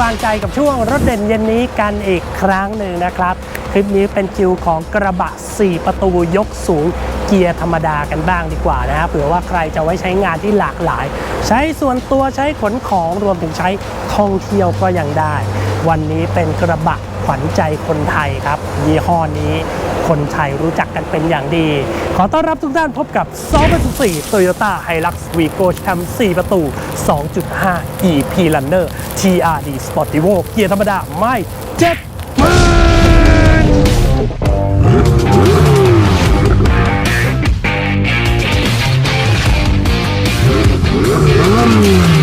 วางใจกับช่วงรถเด่นเย็นนี้กันอีกครั้งหนึ่งนะครับ คลิปนี้เป็นคิวของกระบะ 4 ประตูยกสูงเกียร์ธรรมดากันบ้างดีกว่านะฮะเผื่อว่าใครจะไว้ใช้งานที่หลากหลาย ใช้ส่วนตัวใช้ขนของรวมถึงใช้ท่องเที่ยวก็ยังได้ วันนี้เป็นกระบะขวัญใจคนไทยครับ ยี่ห้อนี้ คนไทยรู้จักกันเป็นอย่างดี ขอต้อนรับทุกท่านพบกับ 2014 Toyota Hilux Vigo แชมป์4ประตู 2.5 EP Runner TRD Sportivo เกียร์ธรรมดาไม่เจ็ดหมื่น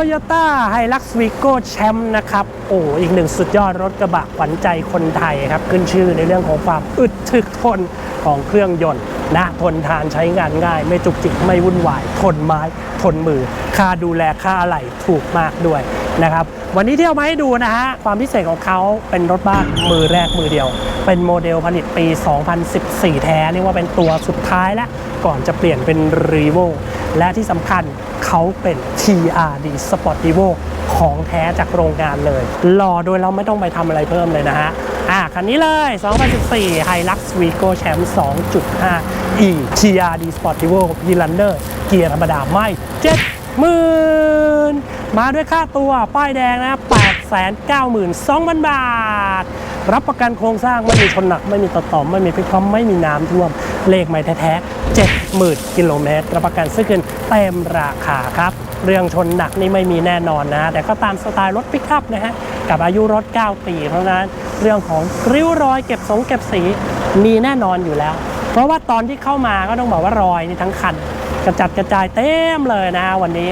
โตโยต้าไฮลักซ์วีโก้แชมป์นะครับ โอ้อีกหนึ่งสุดยอดรถกระบะขวัญใจคนไทยครับ ขึ้นชื่อในเรื่องของความอึดถึกทนของเครื่องยนต์นะทนทานใช้งานง่าย ไม่จุกจิกไม่วุ่นวาย ทนไม้ ทนมือ ค่าดูแลค่าอะไหล่ถูกมากด้วย นะครับ วันนี้ที่เอามาให้ดูนะฮะ ความพิเศษของเขาเป็นรถบ้านมือแรกมือเดียว เป็นโมเดลผลิตปี 2014 แท้เรียกว่าเป็นตัวสุดท้ายแล้วก่อนจะเปลี่ยนเป็น r e v o และที่สำคัญเขาเป็น TRD Sportivo ของแท้จากโรงงานเลยรอโดยเราไม่ต้องไปทำอะไรเพิ่มเลยนะฮะอะคันนี้เลย 2014 Hilux Vigo Champ 2.5 E TRD Sportivo e l a n d e r เกียร์ธรรมดาไม่เจ็ดหมื่น มาด้วยค่าตัวป้ายแดงนะ892,000 บาท รับประกันโครงสร้างไม่มีชนหนัก ไม่มีต่อต่อม ไม่มีพลิกคว่ำไม่มีน้ำท่วม เลขไม่แท้ๆ70,000 กิโลเมตร รับประกันซื้อคืนเต็มราคาครับ เรื่องชนหนักนี่ไม่มีแน่นอนนะ แต่ก็ตามสไตล์รถปิกอัพนะฮะ กับอายุรถ 9 ปีเพราะนั้นเรื่องของริ้วรอยเก็บสงเก็บสีมีแน่นอนอยู่แล้ว เพราะว่าตอนที่เข้ามาก็ต้องบอกว่ารอยนี่ทั้งคันกระจัดกระจายเต็มเลยนะวันนี้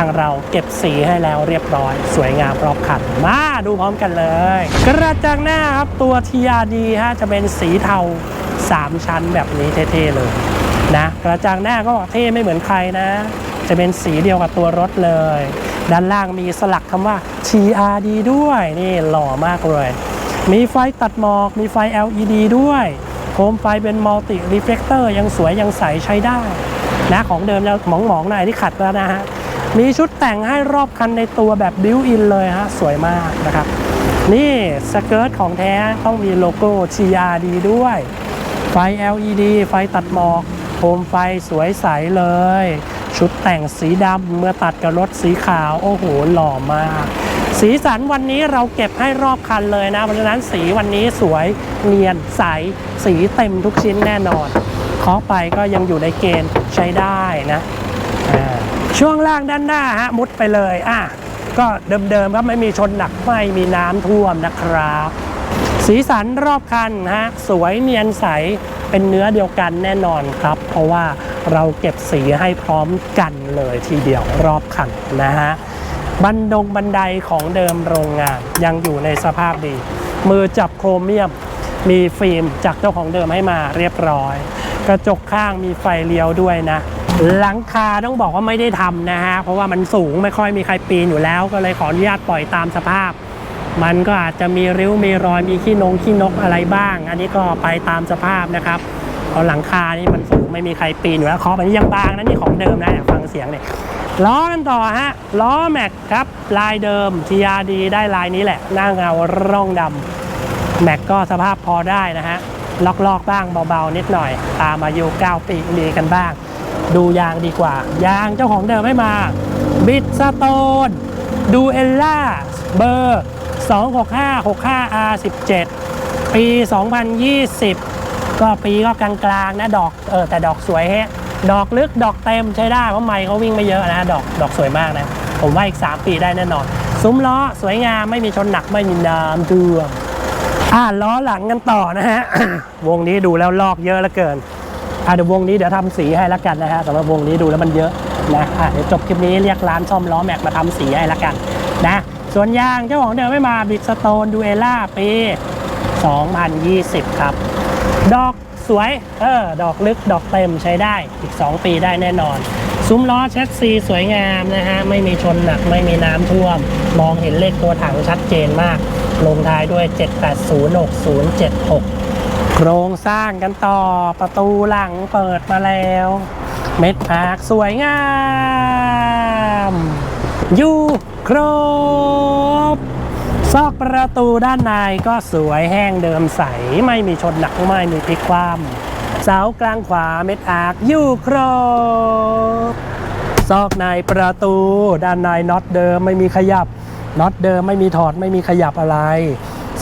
างเราเก็บสีให้แล้วเรียบร้อย สวยงามรอบคัน มาดูพร้อมกันเลย กระจังหน้าครับตัว TRD ฮะจะเป็นสีเทา 3 ชั้นแบบนี้เท่ๆเลยนะกระจังหน้าก็เท่ไม่เหมือนใครนะ จะเป็นสีเดียวกับตัวรถเลย ด้านล่างมีสลักคำว่า TRD ด้วยนี่หล่อมากเลย มีไฟตัดหมอก มีไฟ LED ด้วยโคมไฟเป็นมัลติรีเฟล c เตอร์ยังสวยยังใสใช้ได้นะของเดิมจะหมองๆหน่อยที่ขัดแล้วนะฮะ มีชุดแต่งให้รอบคันในตัวแบบบิวอินเลยฮะสวยมากนะครับ นี่สเกิร์ตของแท้ต้องมีโลโก้ TRD ด้วย ไฟ LED ไฟตัดหมอกโคมไฟสวยใสเลย ชุดแต่งสีดำเมื่อตัดกับรถสีขาว โอ้โห หล่อมาก สีสันวันนี้เราเก็บให้รอบคันเลยนะ เพราะฉะนั้นสีวันนี้สวยเนียนใส สีเต็มทุกชิ้นแน่นอนเคาะไปก็ยังอยู่ในเกณฑ์ใช้ได้นะอ่า ช่วงล่างด้านหน้าฮะมุดไปเลยอะก็เดิมๆครับไม่มีชนหนักไม่มีน้ำท่วมนะครับ สีสันรอบคันฮะสวยเนียนใสเป็นเนื้อเดียวกันแน่นอนครับ เพราะว่าเราเก็บสีให้พร้อมกันเลยทีเดียวรอบคันนะฮะบันดงบันไดของเดิมโรงงานยังอยู่ในสภาพดี มือจับโครเมียม มีฟิล์มจากเจ้าของเดิมให้มาเรียบร้อย กระจกข้างมีไฟเลี้ยวด้วยนะ หลังคาต้องบอกว่าไม่ได้ทำนะฮะ เพราะว่ามันสูงไม่ค่อยมีใครปีนอยู่แล้ว ก็เลยขออนุญาตปล่อยตามสภาพ มันก็อาจจะมีริ้วมีรอยมีขี้นงขี้นกอะไรบ้าง อันนี้ก็ไปตามสภาพนะครับเพราะหลังคานี่มันสูงไม่มีใครปีนอยู่แล้วเคาะไปนี่ยังบางนะนี่ของเดิมนะฟังเสียงเนี่ยล้อกันต่อฮะล้อแม็กครับ ลายเดิม TRD ได้ลายนี้แหละหน้าเงาร่องดำแม็กก็สภาพพอได้นะฮะลอกๆบ้างเบาๆนิดหน่อย ตามอายุ9ปีดีกันบ้าง ดูยางดีกว่า ยางเจ้าของเดิมให้มา บิดสโตนดูเอลล่าเบอร์ 26565R17 ปี 2020 ก็ปีก็กลางๆนะดอกเออแต่ดอกสวยแฮะ ดอกลึกดอกเต็มใช้ได้เพราะไมค์เขาวิ่งไม่เยอะนะดอกดอกสวยมากนะ ผมว่าอีก 3 ปีได้แน่นอน ซุ้มล้อสวยงามไม่มีชนหนักไม่มีน้ำท่วมอ่าล้อหลังกันต่อนะฮะ วงนี้ดูแล้วลอกเยอะเหลือเกิน อะเดี๋ยววงนี้เดี๋ยวทำสีให้ละกันนะฮะสำหรับวงนี้ดูแล้วมันเยอะนะอะเดี๋ยวจบคลิปนี้เรียกร้านซ่อมล้อแม็กมาทำสีให้ละกันนะส่วนยางเจ้าของเดิมไม่มาบิดสโตนดูเอล่าปี 2020 ครับ ดอกสวย เออ ดอกลึกดอกเต็มใช้ได้อีก 2 ปีได้แน่นอน ซุ้มล้อแชสซีสวยงามนะฮะ ไม่มีชนหนัก ไม่มีน้ำท่วม มองเห็นเลขตัวถังชัดเจนมาก ลงท้ายด้วย 7806076 โครงสร้างกันต่อประตูหลังเปิดมาแล้ว เม็ดอาร์คสวยงามอยู่ครบ ซอกประตูด้านในก็สวยแห้งเดิมใส ไม่มีชนหนักไม่มีพลิกคว่ำเสากลางขวาเม็ดอาร์คอยู่ครบ ซอกในประตูด้านในน็อตเดิมไม่มีขยับน็อตเดิมไม่มีถอดไม่มีขยับอะไร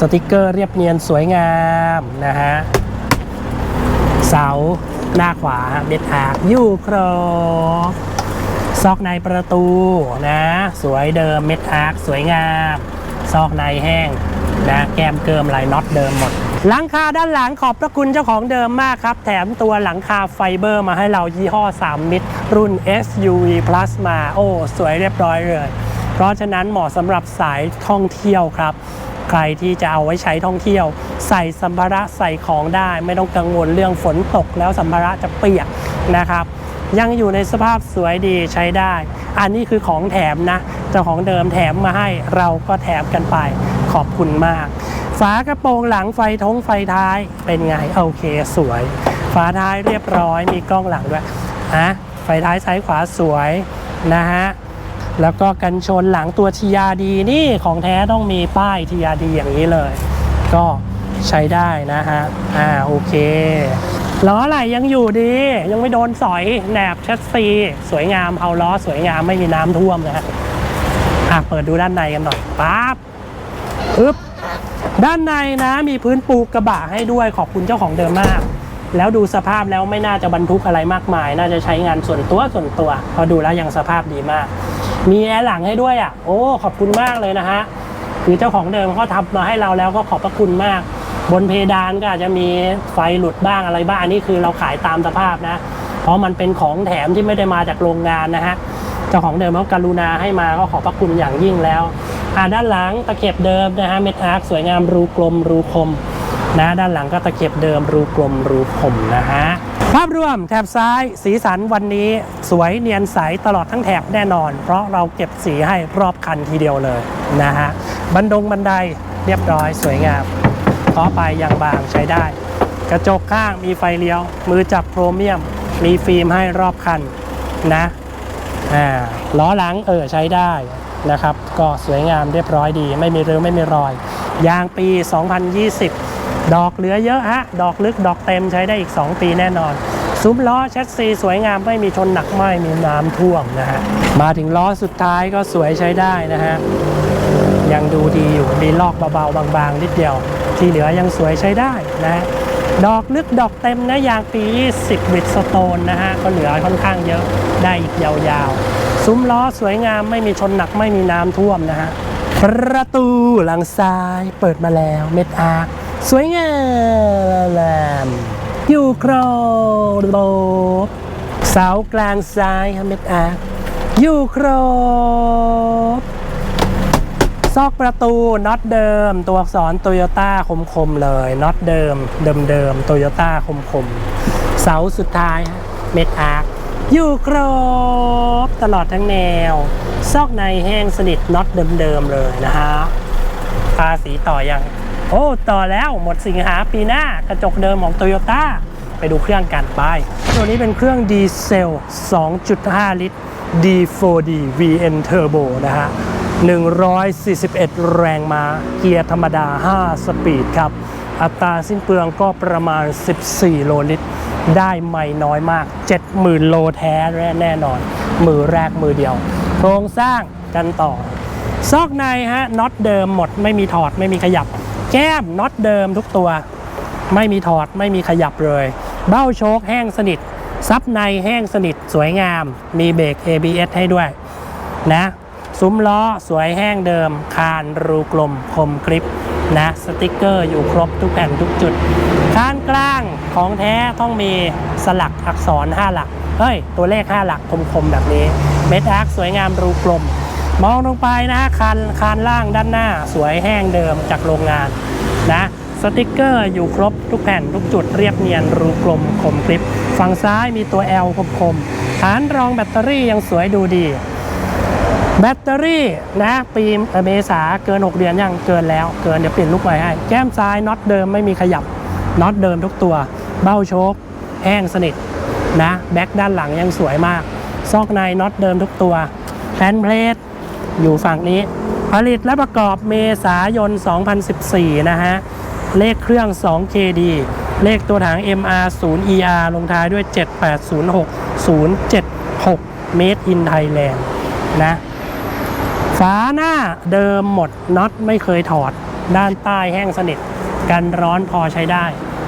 สติกเกอร์เรียบเนียนสวยงามนะฮะ เสาหน้าขวาเม็ดอาร์คอยู่ครบซอกในประตูนะ สวยเดิมเม็ดอาร์คสวยงาม ซอกในแห้งนะแก้มเกิมลายน็อตเดิมหมด หลังคาด้านหลังขอบพระคุณเจ้าของเดิมมากครับ แถมตัวหลังคาไฟเบอร์มาให้เรายี่ห้อ 3 มิตร รุ่น SUV Plus มา โอ้ สวยเรียบร้อยเลย เพราะฉะนั้นเหมาะสำหรับสายท่องเที่ยวครับ ใครที่จะเอาไว้ใช้ท่องเที่ยว ใส่สัมภาระใส่ของได้ ไม่ต้องกังวลเรื่องฝนตกแล้วสัมภาระจะเปียกนะครับ ยังอยู่ในสภาพสวยดีใช้ได้ อันนี้คือของแถมนะเจ้าของเดิมแถมมาให้เราก็แถมกันไปขอบคุณมาก ฝากระโปรงหลังไฟท้องไฟท้ายเป็นไงโอเคสวย ฝาท้ายเรียบร้อยมีกล้องหลังด้วยอะไฟท้ายซ้ายขวาสวยนะฮะ แล้วก็กันชนหลังตัว TRD นี่ของแท้ต้องมีป้าย TRD อย่างนี้เลย ก็ใช้ได้นะฮะ อ่าโอเคล้ออะไรยังอยู่ดี ยังไม่โดนสอยแหนบแชสซีสวยงามเอาล้อสวยงามไม่มีน้ำท่วมนะฮะอะเปิดดูด้านในกันหน่อยปั๊บอึ๊บด้านในนะมีพื้นปูกระบะให้ด้วยขอบคุณเจ้าของเดิมมาก แล้วดูสภาพแล้วไม่น่าจะบรรทุกอะไรมากมาย น่าจะใช้งานส่วนตัวส่วนตัวพอดูแล้วยังสภาพดีมาก มีแอร์หลังให้ด้วยอะโอ้ขอบคุณมากเลยนะฮะคือเจ้าของเดิมเขาทำมาให้เราแล้วก็ขอบพระคุณมาก บนเพดานก็อาจจะมีไฟหลุดบ้างอะไรบ้างอันนี้คือเราขายตามสภาพนะ เพราะมันเป็นของแถมที่ไม่ได้มาจากโรงงานนะฮะเจ้าของเดิมเขาการุณาให้มาก็ขอบพระคุณอย่างยิ่งแล้วอ่าด้านหลังตะเข็บเดิมนะฮะเม็ดอาร์คสวยงามรูกลมรูคมนะด้านหลังก็ตะเข็บเดิมรูกลมรูคมนะฮะ ภาพรวมแถบซ้ายสีสันวันนี้สวยเนียนใสตลอดทั้งแถบแน่นอน เพราะเราเก็บสีให้รอบคันทีเดียวเลยนะฮะบันดงบันไดเรียบร้อยสวยงามขอไปยางบางใช้ได้ กระจกข้างมีไฟเลี้ยว มือจับโครเมียม มีฟิล์มให้รอบคันนะอ่าล้อหลังเออใช้ได้นะครับ ก็สวยงามเรียบร้อยดี ไม่มีเรื้อไม่มีรอย ยางปี 2020 ดอกเหลือเยอะฮะ ดอกลึกดอกเต็มใช้ได้อีก 2 ปีแน่นอน ซุ้มล้อแชสซีสวยงามไม่มีชนหนักไม่มีน้ำท่วมนะฮะ มาถึงล้อสุดท้ายก็สวยใช้ได้นะฮะ ยังดูดีอยู่มีลอกเบาๆ บางๆ นิดเดียว ที่เหลือยังสวยใช้ได้นะฮะดอกลึกดอกเต็มนะยางปี 20 วิดสโตนนะฮะ ก็เหลือค่อนข้างเยอะได้อีกยาวๆ ซุ้มล้อสวยงามไม่มีชนหนักไม่มีน้ำท่วมนะฮะ ประตูหลังซ้ายเปิดมาแล้วเม็ดอาร์ สวยงามอยู่ครบเสากลางซ้ายครับเม็ดอาร์อยู่ครบ ซอกประตูน็อตเดิม ตัวอักษรโตโยต้าคมๆเลยน็อตเดิม เดิมๆโตโยต้าคมๆเสาสุดท้ายฮะเม็ดอาร์คอยู่ครบ ตลอดทั้งแนว ซอกในแห้งสนิทน็อตเดิมๆเลยนะฮะทาสีต่อยัง โอ้ต่อแล้วหมดสิงหาปีหน้ากระจกเดิมของโตโยต้าไปดูเครื่องกันไป ตัวนี้เป็นเครื่องดีเซล 2.5 ลิตร D4D VN Turbo นะฮะ 141 แรงม้า เกียร์ธรรมดา 5 สปีดครับ อัตราสิ้นเปลืองก็ประมาณ 14 โลลิตร ได้ไม่น้อยมาก 70,000 โลแท้แน่นอน มือแรกมือเดียว โครงสร้างกันต่อ ซอกในฮะน็อตเดิมหมดไม่มีถอดไม่มีขยับ แก้มน็อตเดิมทุกตัว ไม่มีถอดไม่มีขยับเลย เบ้าโชคแห้งสนิท ซับในแห้งสนิทสวยงาม มีเบรก ABS ให้ด้วย นะซุ้มล้อสวยแห้งเดิม คานรูกลมคมกริปนะสติกเกอร์อยู่ครบทุกแผ่นทุกจุดคานกลางของแท้ต้องมีสลักอักษร 5 หลัก เฮ้ย ตัวเลข 5 หลักคมๆ แบบนี้ เม็ดอาร์คสวยงามรูกลม มองลงไปนะคานคานล่างด้านหน้า สวยแห้งเดิมจากโรงงานนะสติกเกอร์อยู่ครบทุกแผ่นทุกจุดเรียบเนียนรูกลมคมกริปฝั่งซ้ายมีตัว L คมๆฐานรองแบตเตอรี่ยังสวยดูดี แบตเตอรี่นะปีเอ่อเมษาเกิน 6 เดือนยังเกินแล้วเกินเดี๋ยวเปลี่ยนลูกใหม่ให้ แก้มซ้ายน็อตเดิมไม่มีขยับน็อตเดิมทุกตัว เบ้าโชคแห้งสนิทนะแบ็คด้านหลังยังสวยมาก ซอกในน็อตเดิมทุกตัวแพนเพลท อยู่ฝั่งนี้ ผลิตและประกอบเมษายน 2014 นะฮะ เลขเครื่อง 2KD เลขตัวถัง MR 0 ER ลงท้ายด้วย 7806 076 Made in Thailand นะฝาหน้าเดิมหมดน็อตไม่เคยถอด ด้านใต้แห้งสนิท กันร้อนพอใช้ได้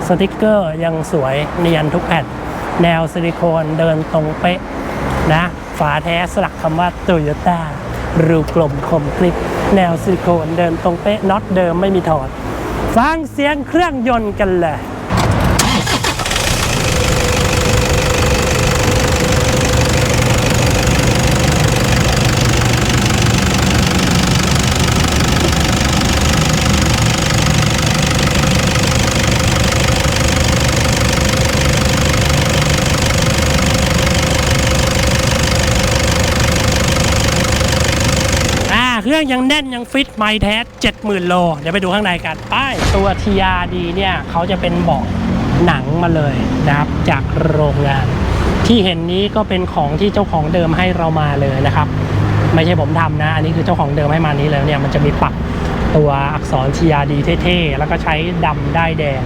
สติกเกอร์ยังสวยเนียนทุกแผ่น แนวซิลิโคนเดินตรงเป๊ะนะ ฝาแท้สลักคำว่าโตโยต้า รูกลมคมคลิปแนวซิลิโคนเดินตรงเป๊ะน็อตเดิมไม่มีถอด ฟังเสียงเครื่องยนต์กันเลย รื่องยังแน่นยังฟิตไม่แท้70,000 โล เดี๋ยวไปดูข้างในกันไป้ายตัว TRD เนี่ยเขาจะเป็นเบาะหนังมาเลยนะครับจากโรงงาน ที่เห็นนี้ก็เป็นของที่เจ้าของเดิมให้เรามาเลยนะครับ ไม่ใช่ผมทำนะ อันนี้คือเจ้าของเดิมให้มานี้แล้วเนี่ยมันจะมีปักตัวอักษร TRD เท่ๆ แล้วก็ใช้ดำได้แดง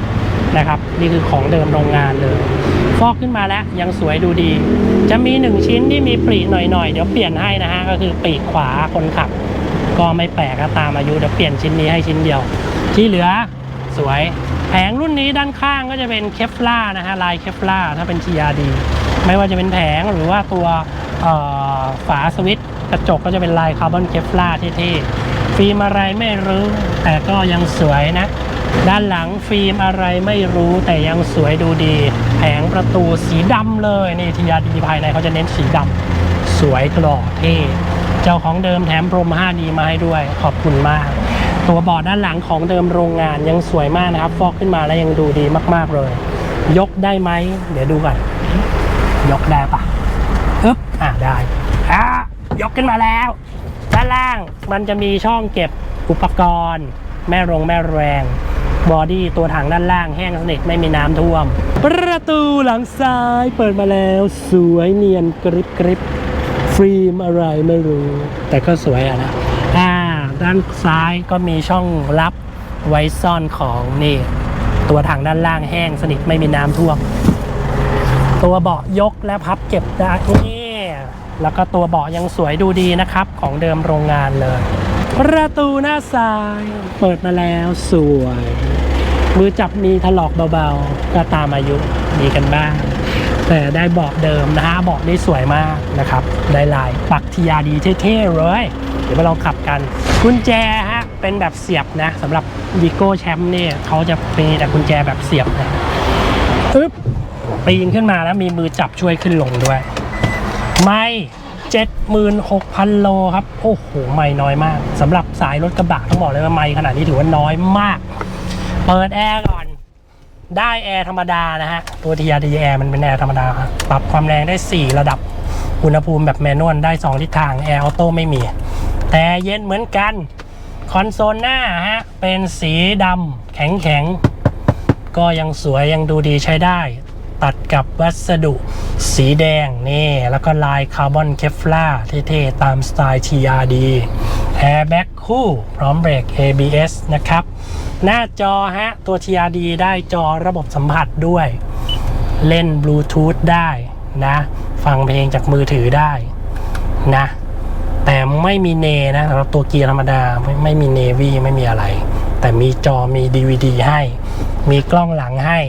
นะครับ นี่คือของเดิมโรงงานเลยฟอกขึ้นมาแล้วยังสวยดูดี จะมีหนึ่งชิ้นที่มีปรีหน่อยๆ เดี๋ยวเปลี่ยนให้นะฮะ ก็คือปีกขวาคนขับ ก็ไม่แปลกตามอายุเดี๋ยวเปลี่ยนชิ้นนี้ให้ชิ้นเดียว ที่เหลือสวยแผงรุ่นนี้ด้านข้างก็จะเป็นเคฟล่านะฮะลายเคฟล่าถ้าเป็น TRD ไม่ว่าจะเป็นแผงหรือว่าตัวฝาสวิตกระจกก็จะเป็นลายคาร์บอนเคฟล่าเท่ๆฟิล์มอะไรไม่รู้ แต่ก็ยังสวยนะ ด้านหลังฟิล์มอะไรไม่รู้แต่ยังสวยดูดี แผงประตูสีดำเลยนี่ TRD ภายในเขาจะเน้นสีดำสวยกรอบเท่ เจ้าของเดิมแถมพรม 5D มาให้ด้วย ขอบคุณมาก ตัวบอร์ดด้านหลังของเดิมโรงงานยังสวยมากนะครับ ฟอกขึ้นมาแล้วยังดูดีมาก ๆเลย ยกได้ไหม เดี๋ยวดูก่อน ยกได้ปะอึ๊บอะได้อะยกขึ้นมาแล้ว ด้านล่างมันจะมีช่องเก็บอุปกรณ์ แม่รงแม่แรงบอดี้ตัวถังด้านล่างแห้งสนิทไม่มีน้ำท่วม ประตูหลังซ้ายเปิดมาแล้ว สวยเนียนกริบกริบ ฟิล์มอะไรไม่รู้ แต่ก็สวยอะนะอ่าด้านซ้ายก็มีช่องรับไว้ซ่อนของนี่ ตัวถังด้านล่างแห้งสนิทไม่มีน้ำท่วมตัวเบาะยกและพับเก็บได้นี่แล้วก็ตัวเบาะยังสวยดูดีนะครับ ของเดิมโรงงานเลย ประตูหน้าซ้าย เปิดมาแล้วสวย มือจับมีถลอกเบาๆ ก็ตามอายุมีกันบ้าง แต่ได้เบาะเดิมนะฮะเบาะได้สวยมากนะครับได้ลายปักทียาดีเท่ๆเลย เดี๋ยวมาลองขับกันกุญแจฮะเป็นแบบเสียบนะสำหรับวีโก้แชมป์เนี่ยเขาจะมีแต่กุญแจแบบเสียบนะอึ๊บปีนขึ้นมาแล้วมีมือจับช่วยขึ้นลงด้วย ไม่76,000 โลครับ โอ้โห ไม่น้อยมากสำหรับสายรถกระบะต้องบอกเลยว่าไม่ขนาดนี้ถือว่าน้อยมาก เปิดแอร์ก่อน ได้แอร์ธรรมดานะฮะ ตัว TRD แอร์มันเป็นแอร์ธรรมดาครับปรับความแรงได้ 4 ระดับอุณหภูมิแบบแมนนวลได้ 2 ทิศทางแอร์ออโต้ไม่มี แต่เย็นเหมือนกัน คอนโซลหน้าฮะ เป็นสีดำแข็งแข็งๆก็ยังสวยยังดูดีใช้ได้ ตัดกับวัสดุสีแดงนี่ แล้วก็ลายคาร์บอนเคฟลาเท่ๆ ตามสไตล์ TRD แอร์แบ็กคู่พร้อมเบรก ABS นะครับ หน้าจอฮะ ตัว TRD ได้จอระบบสัมผัสด้วย เล่นบลูทูธได้นะ ฟังเพลงจากมือถือได้นะ แต่ไม่มีเนนะสำหรับตัวเกียร์ธรรมดาไม่ไม่มีเนวี่ไม่มีอะไร แต่มีจอมี DVD ให้ มีกล้องหลังให้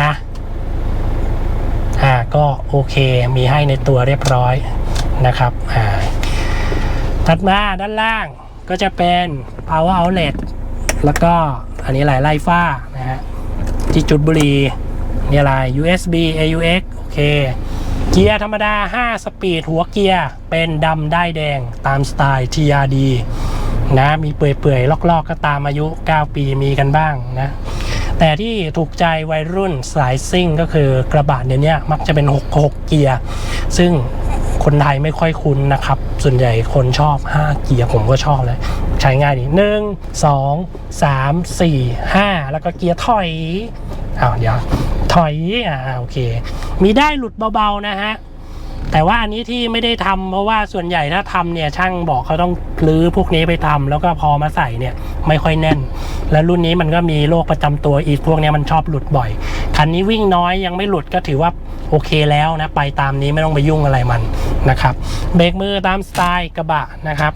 นะอ่าก็โอเคมีให้ในตัวเรียบร้อยนะครับอ่า ถัดมาด้านล่างก็จะเป็น power outlet แล้วก็อันนี้หลายไล่ฟ้านะฮะที่จุดบุหรี นี่อะไร USB AUX โอเค เกียร์ธรรมดา 5 สปีด หัวเกียร์ เป็นดำได้แดงตามสไตล์ TRD นะ มีเปื่อยๆ ลอกๆ ก็ตามอายุ 9 ปีมีกันบ้างนะ แต่ที่ถูกใจวัยรุ่นสายซิ่งก็คือกระบะเดี๋ยวนี้มักจะเป็น 6 6 เกียร์ ซึ่ง คนไทยไม่ค่อยคุ้นนะครับ ส่วนใหญ่คนชอบ 5 เกียร์ผมก็ชอบเลย ใช้ง่ายดีหนึ่งสองสามสี่ห้าแล้วก็เกียร์ถอยอ้าวเดี๋ยวถอยอ่าโอเค มีได้หลุดเบาๆนะฮะแต่ว่าอันนี้ที่ไม่ได้ทำเพราะว่าส่วนใหญ่ถ้าทำเนี่ยช่างบอกเขาต้องรื้อพวกนี้ไปทำแล้วก็พอมาใส่เนี่ยไม่ค่อยแน่น แล้วรุ่นนี้มันก็มีโรคประจำตัวอีกพวกนี้มันชอบหลุดบ่อย คันนี้วิ่งน้อยยังไม่หลุดก็ถือว่าโอเคแล้วนะไปตามนี้ไม่ต้องไปยุ่งอะไรมันนะครับเบรกมือตามสไตล์กระบะนะครับ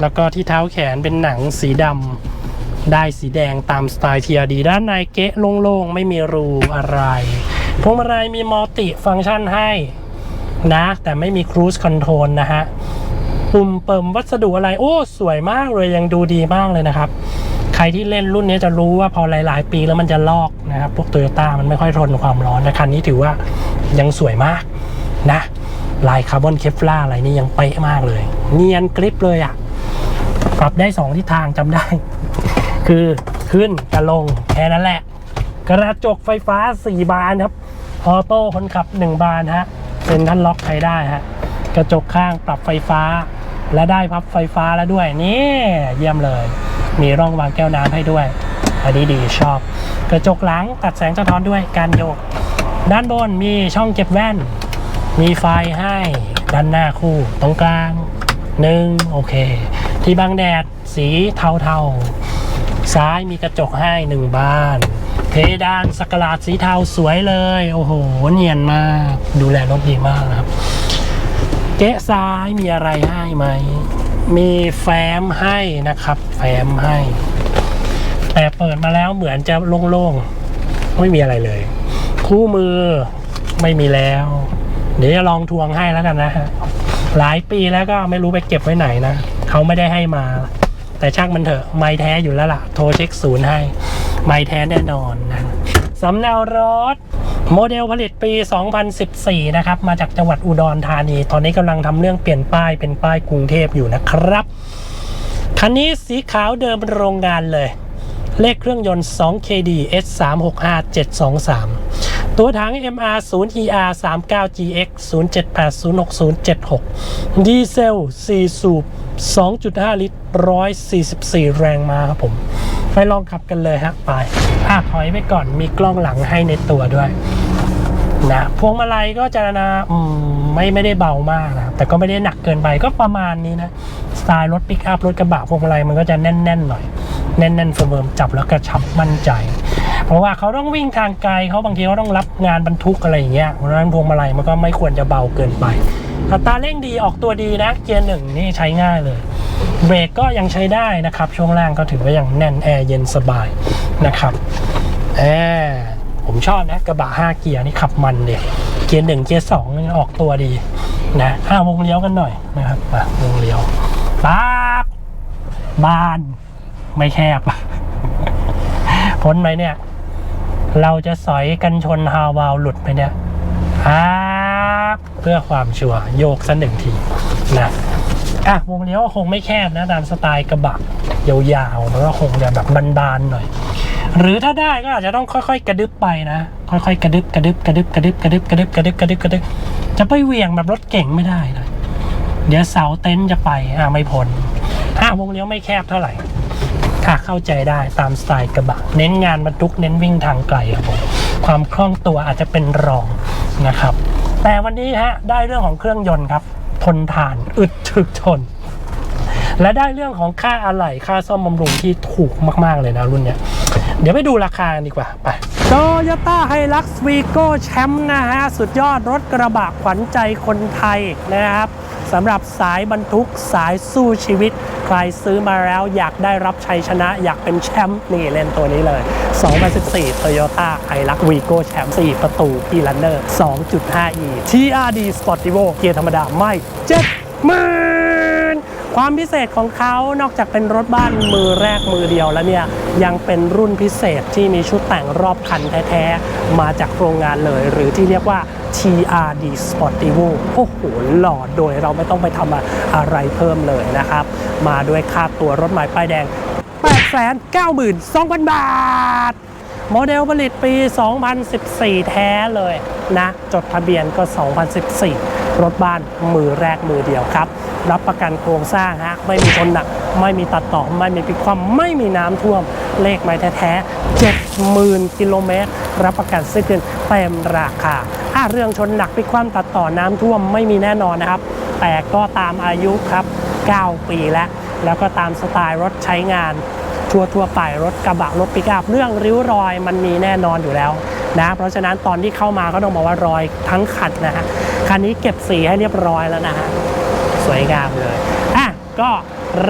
แล้วก็ที่เท้าแขนเป็นหนังสีดำได้สีแดงตามสไตล์ TRD ด้านในเกะโล่งๆ ไม่มีรูอะไรพวงมาลัยมีมัลติฟังก์ชันให้นะ แต่ไม่มีครู i คอนโทรลนะฮะปุ่มเปิมวัสดุอะไร โอ้ สวยมากเลยยังดูดีมากเลยนะครับ ใครที่เล่นรุ่นนี้จะรู้ว่าพอหลาย ๆ ปีแล้วมันจะลอกนะครับ พวกโตโยต้ามันไม่ค่อยทนความร้อนนะคันนี้ถือว่ายังสวยมากนะ ลายคาร์บอนเคฟล่าอะไรนี่ยังเป๊ะมากเลย เนียนกริปเลยอะ่ะปรับได้ 2 ทิศทางจำได้ คือขึ้นกับลงแค่นั้นแหละ กระจกไฟฟ้า 4 บานครับออโต้คนขับ 1 บานฮะเป็นท่านล็อกใช้ได้ฮะกระจกข้างปรับไฟฟ้าและได้พับไฟฟ้าแล้วด้วยนี่เยี่ยมเลย มีร่องวางแก้วน้ำให้ด้วย อันนี้ดีชอบ กระจกหลังตัดแสงสะท้อนด้วยการโยก ด้านบนมีช่องเก็บแว่น มีไฟให้ด้านหน้าคู่ ตรงกลางหนึ่งโอเค ที่บังแดดสีเทาๆ ซ้ายมีกระจกให้หนึ่งบานเพดานสกกลาดสีเทาสวยเลย โอ้โห เนียนมาก ดูแลรถดีมากนะครับเก๊ซ้ายมีอะไรให้ไหม มีแฟ้มให้นะครับ แฟ้มให้ แต่เปิดมาแล้วเหมือนจะโล่งๆ ไม่มีอะไรเลย คู่มือไม่มีแล้ว เดี๋ยวจะลองทวงให้แล้วกันนะฮะหลายปีแล้วก็ไม่รู้ไปเก็บไว้ไหนนะเขาไม่ได้ให้มา แต่ช่างมันเถอะไม่แท้อยู่แล้วล่ะ โทรเช็คศูนย์ให้ ไม่แท้แน่นอนนะสำเนารถ โมเดลผลิตปี 2014 นะครับ มาจากจังหวัดอุดรธานี ตอนนี้กำลังทำเรื่องเปลี่ยนป้ายเป็นป้ายกรุงเทพอยู่นะครับ คันนี้สีขาวเดิมโรงงานเลย เลขเครื่องยนต์ 2KD S 3 6 5 7 2 3 ตัวถัง MR 0 ER 3 9 GX 0 7 8 0 6 0 7 6 ดีเซล 4 สูบ 2.5 ลิตร 144 แรงมาครับผม ไปลองขับกันเลยฮะไปอะถอยไปก่อนมีกล้องหลังให้ในตัวด้วย นะพวงมาลัยก็จะนะไม่ไม่ได้เบามากนะแต่ก็ไม่ได้หนักเกินไปก็ประมาณนี้นะสไตล์รถปิกอัพรถกระบะพวงมาลัยมันก็จะแน่นๆหน่อย แน่นๆเฟิร์มจับแล้วกระชับมั่นใจ เพราะว่าเขาต้องวิ่งทางไกลเขาบางทีเขาต้องรับงานบรรทุกอะไรอย่างเงี้ยเพราะฉะนั้นพวงมาลัยมันก็ไม่ควรจะเบาเกินไปอัตราเร่งดีออกตัวดีนะเกียร์หนึ่งนี่ใช้ง่ายเลยเบรกก็ยังใช้ได้นะครับ ช่วงล่างก็ถือว่ายังแน่นแอร์เย็นสบายนะครับแอร์ ผมชอบนะกระบะ5เกียร์นี่ขับมันเดียเกียร์หนึ่งเกียร์สองออกตัวดีนะห้าวงเลี้ยวกันหน่อยนะครับมาวงเลี้ยวป๊าบบานไม่แคบพ้นไหมเนี่ย เราจะสอยกันชนฮาวาลหลุดไปเนี่ยอาเพื่อความชัวร์โยกสักหนึ่งทีนะอะวงเลี้ยวคงไม่แคบนะตามสไตล์กระบะยาวๆมันก็คงจะแบบบานๆหน่อย หรือถ้าได้ก็อาจจะต้องค่อยๆ กระดึบไปนะ ค่อยๆ กระดึบกระดึบกระดึบกระดึบกระดึบกระดึบกระดึบกระดึบกระดึบจะไปเหวี่ยงแบบรถเก่งไม่ได้นะเดี๋ยวเสาเต็นท์จะไปอะไม่พ้นอะวงเลี้ยวไม่แคบเท่าไหร่ค่ะเข้าใจได้ตามสไตล์กระบะ เน้นงานบรรทุกเน้นวิ่งทางไกลครับผมความคล่องตัวอาจจะเป็นรองนะครับ แต่วันนี้ฮะได้เรื่องของเครื่องยนต์ครับทนทานอึดถึกทน และได้เรื่องของค่าอะไหล่ค่าซ่อมบำรุงที่ถูกมาก ๆเลยนะรุ่นเนี้ย เดี๋ยวไปดูราคากันดีกว่า ไปโตโยต้าไฮลักซ์วีโก้แชมป์นะฮะ สุดยอดรถกระบะขวัญใจคนไทยนะครับสำหรับสายบรรทุกสายสู้ชีวิต ใครซื้อมาแล้วอยากได้รับชัยชนะ อยากเป็นแชมป์นี่เล่นตัวนี้เลย 2014 Toyota Hilux Vigo แชมป์4ประตู e r u n n e r 2.5e TRD Sportivo เกียร์ธรรมดาไม่เจ็ดมื ความพิเศษของเขานอกจากเป็นรถบ้านมือแรกมือเดียวแล้วเนี่ยยังเป็นรุ่นพิเศษที่มีชุดแต่งรอบคันแท้ๆ มาจากโรงงานเลย หรือที่เรียกว่า TRD Sportivo โอ้โหหล่อโดยเราไม่ต้องไปทำอะไรเพิ่มเลยนะครับ มาด้วยค่าตัวรถหม่ป้ายแดง 892,000 บาท โมเดลผลิตปี 2014 แท้เลยนะ จดทะเบียนก็ 2014 รถบ้านมือแรกมือเดียวครับ รับประกันโครงสร้างฮะไม่มีชนหนัก ไม่มีตัดต่อ ไม่มีพิคว่ำไม่มีน้ำท่วม เลขไม่แท้ๆ70,000กิโลเมตร รับประกันซื้อคืนเต็มราคาอะเรื่องชนหนักพิคว่ำตัดต่อน้ำท่วมไม่มีแน่นอนนะครับ แต่ก็ตามอายุครับ 9 ปีแล้ว แล้วก็ตามสไตล์รถใช้งานทั่วทั่วไปรถกระบะรถปิกอัพเรื่องริ้วรอยมันมีแน่นอนอยู่แล้วนะเพราะฉะนั้นตอนที่เข้ามาก็ต้องบอกว่ารอยทั้งคันนะฮะคันนี้เก็บสีให้เรียบร้อยแล้วนะฮะ สวยงามเลยอะก็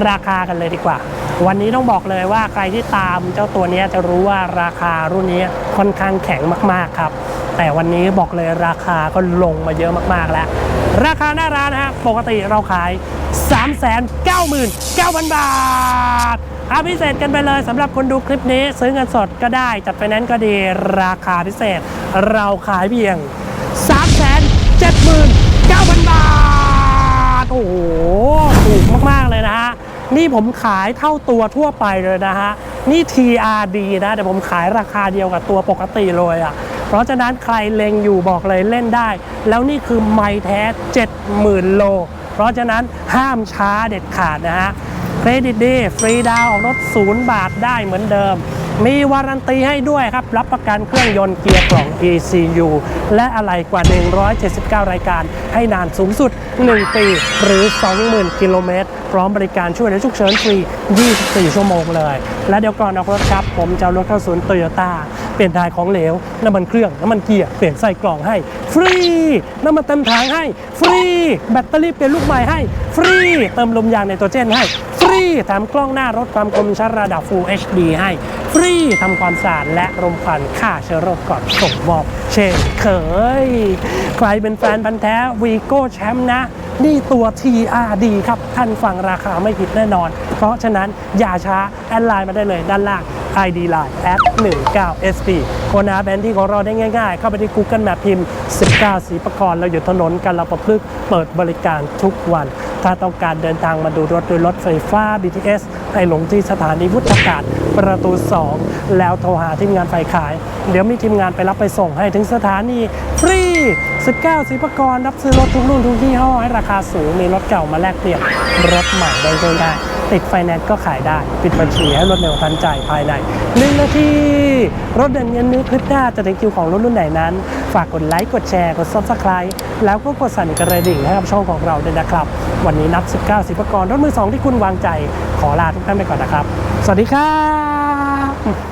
ราคากันเลยดีกว่า วันนี้ต้องบอกเลยว่าใครที่ตามเจ้าตัวนี้จะรู้ว่าราคารุ่นนี้ค่อนข้างแข็งมากๆครับ แต่วันนี้บอกเลยราคาก็ลงมาเยอะมากๆแล้ว ราคาหน้าร้านนะฮะปกติเราขาย 399,000 บาทอาพิเศษกันไปเลยสำหรับคนดูคลิปนี้ ซื้อเงินสดก็ได้ จัดไฟแนนซ์ก็ดีราคาพิเศษ เราขายเพียง นี่ผมขายเท่าตัวทั่วไปเลยนะฮะ นี่ TRD นะแต่ผมขายราคาเดียวกับตัวปกติเลยอะ เพราะฉะนั้นใครเล็งอยู่บอกเลยเล่นได้ แล้วนี่คือไม้แท้ 70,000 โล เพราะฉะนั้นห้ามช้าเด็ดขาดนะฮะเครดิตดีฟรีดาวออกรถ0บาทได้เหมือนเดิม มีวารันตีให้ด้วยครับ รับประกันเครื่องยนต์เกียร์กล่อง ECU และอะไรกว่า 179 รายการ ให้นานสูงสุด 1 ปี หรือ 20,000 กิโลเมตร พร้อมบริการช่วยเหลือฉุกเฉินฟรี 24 ชั่วโมงเลย และเดี๋ยวก่อนออกรถครับ ผมจะรถเข้าศูนย์โตโยต้าเปลี่ยนถ่ายของเหลว น้ำมันเครื่อง น้ำมันเกียร์ เปลี่ยนใส่กล่องให้ ฟรี น้ำมันเต็มถังให้ ฟรี แบตเตอรี่เปลี่ยนลูกใหม่ให้ ฟรี เติมลมยางในตัวเจนให้ ฟรี แถมกล้องหน้ารถความคมชัดระดับ Full HD ให้ ฟรีทำความสะอาดและรมควันฆ่าเชื้อโรคก่อนส่งมอบเช่นเคย ใครเป็นแฟนพันธ์แท้วีโก้แชมป์นะ นี่ตัว TRD ครับ ท่านฟังราคาไม่ผิดแน่นอน เพราะฉะนั้นอย่าช้า แอดไลน์มาได้เลยด้านล่าง ID Line แอด19 SP คนหาแผนที่ของเราได้ง่ายๆ เข้าไปที่ Google Map พิมพ์ 19 สีประกรณ์เราอยู่ถนนกันเราประพฤกษ์เปิดบริการทุกวัน ถ้าต้องการเดินทางมาดูรถโดยรถไฟฟ้า BTS ให้ลงที่สถานีวุฒากาศประตู 2 แล้วโทรหาทีมงานไฟขาย เดี๋ยวมีทีมงานไปรับไปส่งให้ถึงสถานีฟรี 19สีประกรณ์รับซื้อรถทุกรุ่นทุกยี่ห้อให้ราคาสูง มีรถเก่ามาแลกเปลี่ยนรถใหม่ได้ง่ายๆติดไฟแนนซ์ก็ขายได้ ปิดบัญชีให้รถเร็วทันใจภายใน1นาทีรถเด่นเงินนี้คลิปหน้าจะถึงคิวของรถรุ่นไหนนั้น ฝากกดไลค์กดแชร์กด subscribe แล้วก็กดสั่นกระดิ่งให้กับช่องของเราด้วยนะครับ วันนี้นับ 19สิบประกรณ์รถมือสองที่คุณวางใจขอลาทุกท่านไปก่อนนะครับ สวัสดีครับ